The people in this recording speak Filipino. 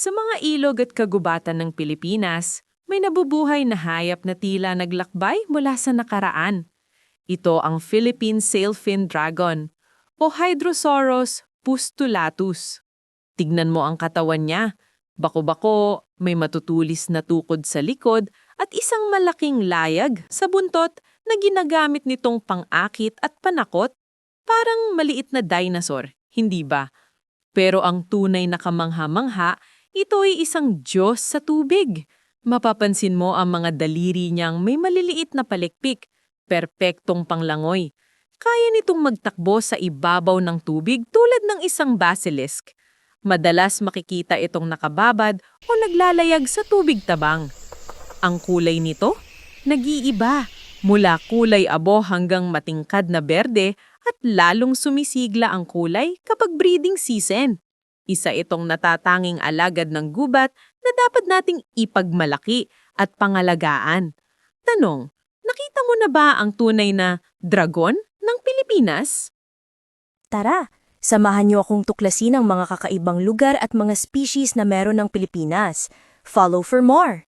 Sa mga ilog at kagubatan ng Pilipinas, may nabubuhay na hayop na tila naglakbay mula sa nakaraan. Ito ang Philippine sailfin dragon o Hydrosaurus pustulatus. Tignan mo ang katawan niya. Bako-bako, may matutulis na tukod sa likod at isang malaking layag sa buntot na ginagamit nitong pang-akit at panakot. Parang maliit na dinosaur, hindi ba? Pero ang tunay na kamangha-mangha, ito ay isang Diyos sa tubig. Mapapansin mo ang mga daliri niyang may maliliit na palikpik, perpektong panglangoy. Kaya nitong magtakbo sa ibabaw ng tubig tulad ng isang basilisk. Madalas makikita itong nakababad o naglalayag sa tubig tabang. Ang kulay nito, nag-iiba, mula kulay abo hanggang matingkad na berde at lalong sumisigla ang kulay kapag breeding season. Isa itong natatanging alagad ng gubat na dapat nating ipagmalaki at pangalagaan. Tanong, nakita mo na ba ang tunay na dragon ng Pilipinas? Tara, samahan niyo akong tuklasin ang mga kakaibang lugar at mga species na meron ng Pilipinas. Follow for more!